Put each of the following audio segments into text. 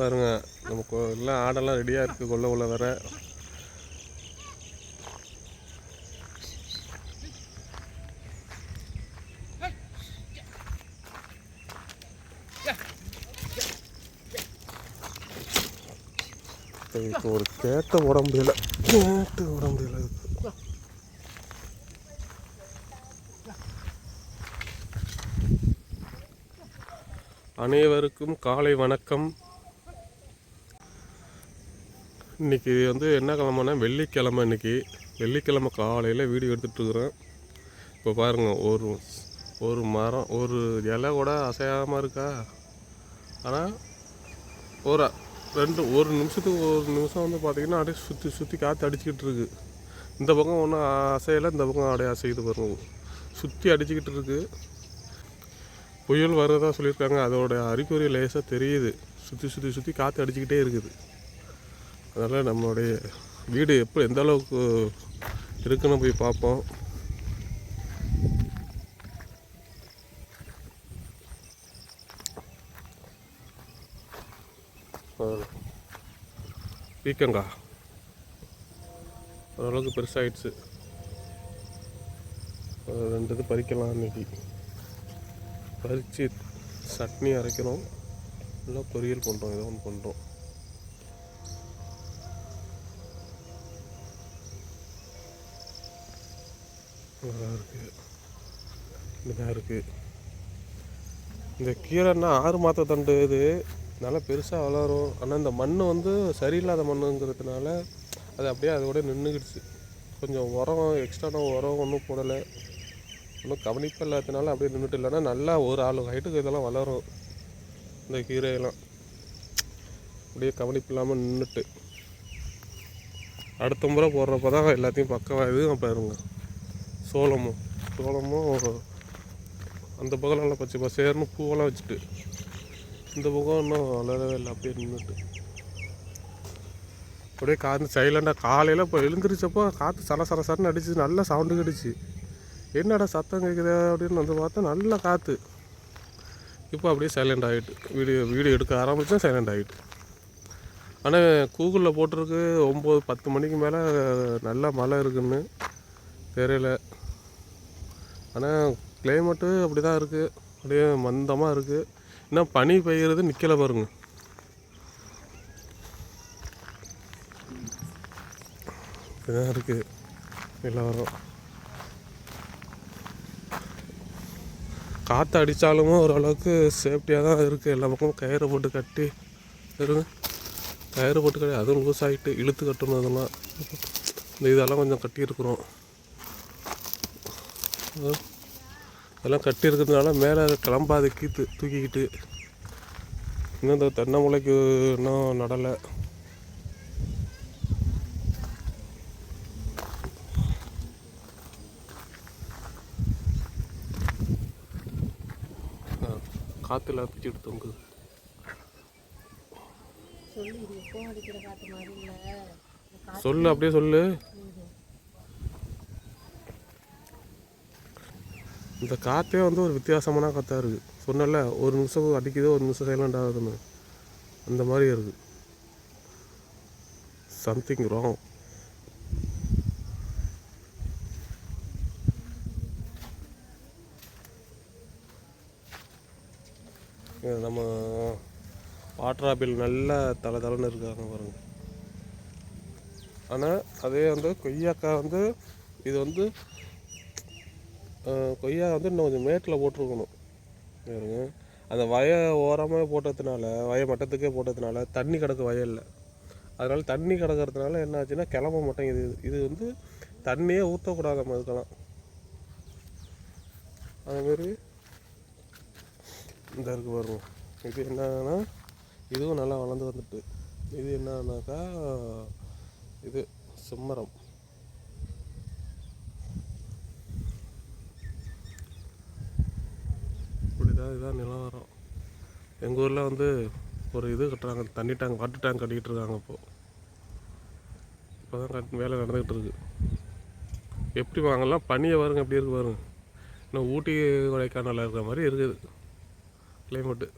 பாருங்க நமக்கு எல்லாம் ஆடெல்லாம் ரெடியாக இருக்குது கொல்ல உள்ள வர. இப்போ ஒரு கேட்ட விட முடியல கேட்டு விட முடியல இதுக்கு அனைவருக்கும் காலை வணக்கம். இன்னைக்கு வந்து என்ன கிழமைனா வெள்ளிக்கிழமை இன்னைக்கு. வெள்ளிக்கிழமை காலையில் வீடியோ எடுத்துகிட்ருக்குறேன் இப்போ பாருங்கள் ஒரு ஒரு மரம் ஒரு இலை கூட அசையாமல் இருக்கா? ஆனால் ஒரு ரெண்டு ஒரு நிமிஷத்துக்கு ஒரு நிமிஷம் வந்து பார்த்திங்கன்னா அப்படியே சுற்றி சுற்றி காற்று அடிச்சுக்கிட்டு இருக்கு இந்த பக்கம் ஒன்றும் அசையலை இந்த பக்கம் அப்படியே அசையுது பாருங்கள் சுற்றி அடிச்சுக்கிட்டு இருக்கு புயல் வர்றதா சொல்லியிருக்காங்க. அதோடய அறிகுறி லேசாக தெரியுது. சுற்றி சுற்றி சுற்றி காற்று அடிச்சுக்கிட்டே இருக்குது. அதனால் நம்மளுடைய வீடு எப்போ எந்த அளவுக்கு இருக்குன்னு போய் பார்ப்போம். பீக்கங்கா ஓரளவுக்கு பெருசாகிடுச்சு ரெண்டு இது பறிக்கலாம் இன்னைக்கு. பறித்து சட்னி அரைக்கிறோம் இல்லை பொரியல் பண்ணுறோம் ஏதோ ஒன்று பண்ணுறோம் நல்லா இருக்குது இப்படிதான் இருக்குது இந்த கீரைன்னா ஆறு மாத தண்டு இது. நல்லா பெருசாக வளரும். ஆனால் இந்த மண் வந்து சரியில்லாத மண்ணுங்கிறதுனால அது அப்படியே அதோட நின்றுக்கிடுச்சு கொஞ்சம் உரம் எக்ஸ்ட்ரான உரம் ஒன்றும் போடலை. ஒன்றும் கவனிப்பு இல்லாததுனால அப்படியே நின்றுட்டு இல்லைன்னா நல்லா ஒரு ஆளு ஹைட்டுக்கு இதெல்லாம் வளரும். இந்த கீரையெல்லாம். அப்படியே கவனிப்பு இல்லாமல் நின்றுட்டு அடுத்த முறை போடுறப்ப தான் எல்லாத்தையும் பக்கம் இதுவும் பாருங்க. சோளமும் சோளமும் அந்த பக்கம் நல்லா பச்சை பசேர்னு பூவெல்லாம் வச்சுட்டு இந்த பக்கம் இன்னும் வளரவே இல்லை அப்படியே நின்றுட்டு அப்படியே காற்று சைலண்டாக காலையில் இப்போ எழுந்திரிச்சப்போ காற்று சர சர சரன்னு அடிச்சு நல்லா சவுண்டு கடிச்சு. என்னடா சத்தம் கேட்குது அப்படின்னு வந்து பார்த்தா நல்ல காற்று இப்போ அப்படியே சைலண்ட் ஆகிட்டு வீடியோ வீடியோ எடுக்க ஆரம்பித்தேன் சைலண்ட் ஆகிட்டு. ஆனால் கூகுளில் போட்டிருக்கு ஒம்பது பத்து மணிக்கு மேலே நல்லா மழை இருக்குன்னு. தெரியல. ஆனால் கிளைமேட்டு அப்படி தான் இருக்குது அப்படியே மந்தமாக இருக்குது இன்னும் பனி பெய்கிறது நிற்கலை பாருங்க. இப்படிதான் இருக்குது எல்லாரும். காற்று அடித்தாலும் ஓரளவுக்கு சேஃப்டியாக தான் இருக்குது எல்லா பக்கமும் கயிறு போட்டு கட்டி இருங்க கயிறு போட்டு கட்டி அதுவும் லூஸ் ஆகிட்டு இழுத்து கட்டணும் அதெல்லாம் இந்த இதெல்லாம் கொஞ்சம் கட்டியிருக்கிறோம். அதெல்லாம் கட்டி இருக்கிறதுனால மேலே கிளம்பாது கீத்து தூக்கிக்கிட்டு இன்னும் இந்த தென்னை முளைக்கு இன்னும் நடலை. காற்றுல பிடிச்சிட்டு தொங்குது சொல்லு இது எப்போ அடிக்கிற காற்று மாதிரி இல்லை இந்த காற்று சொல்லு அப்படியே சொல்லு இந்த காற்றே வந்து ஒரு வித்தியாசமான காற்றாக இருக்குது சொன்னல ஒரு நிமிஷம் அடிக்குது ஒரு நிமிஷம் சைலண்ட் ஆகுதுன்னு அந்த மாதிரி இருக்குது சம்திங் ராங் நம்ம வாட்டர் ஆப்பிள் நல்லா தலை தலைன்னு இருக்காங்க பாருங்க. ஆனால் அதே வந்து கொய்யாக்காய் வந்து இது வந்து கொய்யா வந்து இன்னும் கொஞ்சம் மேட்டில் போட்டிருக்கணும். பாருங்க. அந்த வய ஓரமாக போட்டதுனால வய மட்டத்துக்கே போட்டதுனால தண்ணி கிடக்கு வயலில் அதனால் தண்ணி கிடக்கிறதுனால என்ன ஆச்சுன்னா கிளம்ப மாட்டேங்குது இது. இது வந்து தண்ணியே ஊற்றக்கூடாது நம்ம இதுக்கெல்லாம். அதுமாரி இந்த இருக்கு பாருங்க. இது என்னன்னா இதுவும் நல்லா வளர்ந்து வந்துட்டு. இது என்னன்னாக்கா இது சிம்மரம். இதாக இதுதான் நிலவரம். எங்கள் ஊரில் வந்து ஒரு இது கட்டுறாங்க தண்ணி டேங்க் வாட்டர் டேங்க் கட்டிக்கிட்டு இருக்காங்க இப்போது இப்போ. தான் கட் வேலை நடந்துக்கிட்டு இருக்கு. எப்படி வாங்கலாம்? பனியை பாருங்க எப்படி இருக்கு பாருங்க. இன்னும் ஊட்டி கொடைக்கானலில் இருக்கிற மாதிரி இருக்குது. கிளைமேட்டு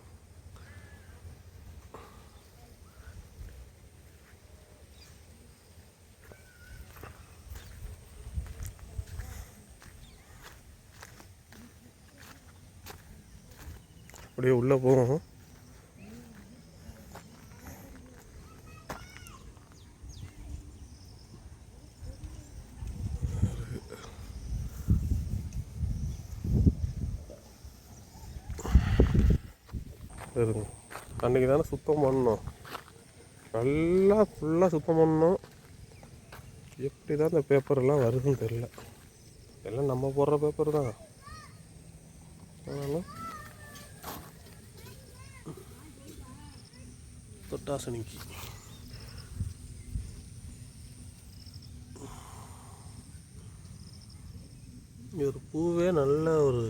அப்படியே உள்ளே போவோம். இருங்க. அன்றைக்கி தானே சுத்தம் பண்ணோம். நல்லா ஃபுல்லாக சுத்தம் பண்ணோம். எப்படி தான் இந்த பேப்பர்லாம் வருதுன்னு தெரில எல்லாம் நம்ம போடுற பேப்பர் தான். ஆனாலும் தொட்டாசனிக்கு ஒரு பூவே நல்ல ஒரு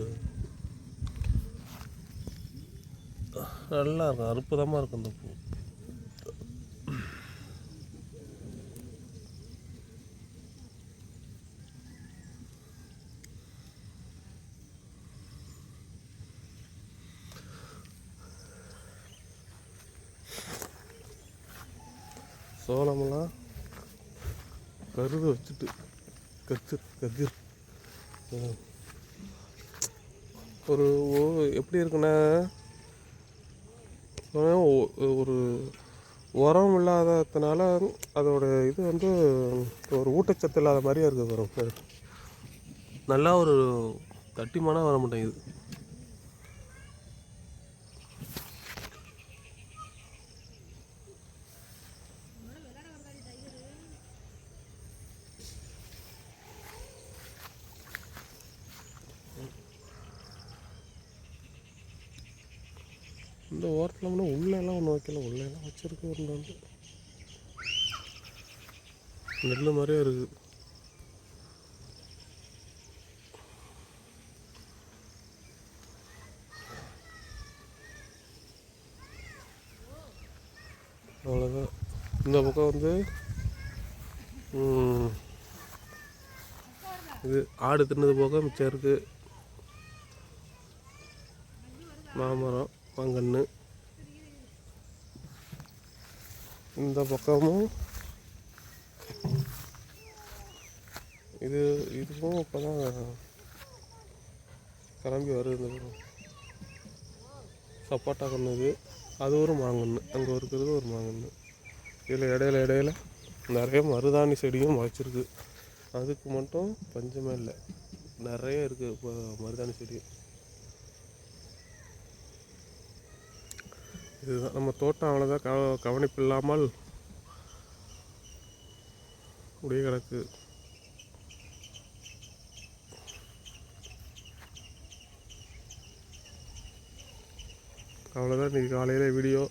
நல்லா இருக்கும் அற்புதமாக இருக்கும் இந்த பூ. சோளமெல்லாம் கருது வச்சுட்டு கதிர் கதிர் ஒரு ஓ- எப்படி இருக்குன்னா ஒரு உரம் இல்லாததுனால அதோட இது வந்து ஒரு ஊட்டச்சத்து இல்லாத மாதிரியே இருக்குது வரும் நல்லா ஒரு தட்டிமான வர மாட்டேங்குது இந்த ஓரத்தில் வந்து உள்ளே ஒன்றும் வைக்கல. உள்ளெல்லாம் வச்சுருக்கு வச்சிருக்கு ஒரு ரெண்டு நெல் மாதிரியே இருக்குது அவ்வளோதான் இந்த பக்கம் வந்து இது ஆடு தின்னது போக மிச்சம் இருக்குது மாமரம். மாங்கன்று இந்த பக்கமும் இது இதுவும் இப்போ தான் கிளம்பி வருது இந்த பக்கம். சப்போட்டா கன்று இது அது ஒரு மாங்கன்று அங்கே இருக்கிறது ஒரு மாங்கன்று இதில் இடையில இடையில நிறைய மருதாணி செடியும் முளைச்சிருக்கு அதுக்கு மட்டும் பஞ்சமே இல்லை. நிறைய இருக்குது இப்போ மருதாணி செடி. இதுதான் நம்ம தோட்டம் அவ்வளோதான் கவ கவனிப்பு இல்லாமல் முடிய கிடக்கு. அவ்வளோதான் இன்றைக்கி காலையில் வீடியோ